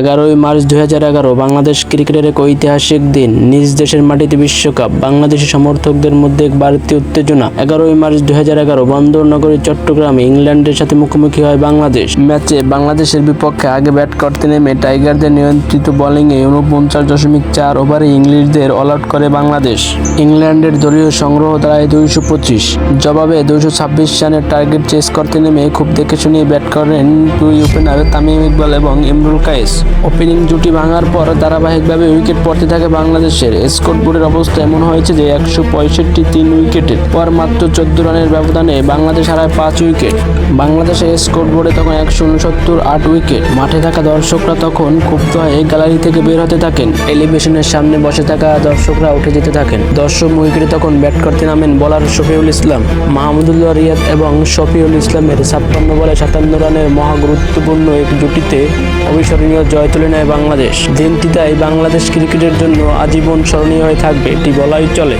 এগারোই মার্চ দুই হাজার এগারো, বাংলাদেশ ক্রিকেটের এক ঐতিহাসিক দিন। নিজ দেশের মাটিতে বিশ্বকাপ। বাংলাদেশি সমর্থকদের মধ্যে এক বাড়তি উত্তেজনা। এগারোই মার্চ দুই হাজার এগারো বন্দর নগরী চট্টগ্রামে ইংল্যান্ডের সাথে মুখোমুখি হয় বাংলাদেশ। ম্যাচে বাংলাদেশের বিপক্ষে আগে ব্যাট করতে নেমে টাইগারদের নিয়ন্ত্রিত বোলিংয়ে উনপঞ্চাশ দশমিক চার ওভারে ইংলিশদের অল আউট করে বাংলাদেশ। ইংল্যান্ডের দলীয় সংগ্রহ দাঁড়ায় দুইশো পঁচিশ। জবাবে দুইশো ছাব্বিশ রানের টার্গেট চেস করতে নেমে খুব দেখে শুনিয়ে ব্যাট করেন দুই ওপেনার তামিম ইকবাল এবং ইমরুল কায়েস। ওপেনিং জুটি ভাঙার পর ধারাবাহিকভাবে উইকেট পড়তে থাকে বাংলাদেশের। স্কোর বোর্ডের অবস্থা এমন হয়েছে যে একশো পঁয়ষট্টি তিন উইকেটের পর মাত্র চোদ্দ রানের ব্যবধানে বাংলাদেশ হারায় পাঁচ উইকেট। বাংলাদেশের স্কোর বোর্ডে তখন একশো উনসত্তর আট উইকেট। মাঠে থাকা দর্শকরা তখন ক্ষুব্ধ হয়ে গ্যালারি থেকে বের হতে থাকেন। টেলিভিশনের সামনে বসে থাকা দর্শকরা উঠে যেতে থাকেন। দর্শক উইকেটে তখন ব্যাট করতে নামেন বলার শফিউল ইসলাম। মাহমুদুল্লাহ রিয়াদ এবং শফিউল ইসলামের ছাপ্পান্ন বলে সাতান্ন রানের মহা গুরুত্বপূর্ণ এক জুটিতে অবিস্মরণীয় জয় তুলে নেয় বাংলাদেশ। দিনটি তাই বাংলাদেশ ক্রিকেটের জন্য আজীবন স্মরণীয় হয়ে থাকবে, এটি বলাই চলে।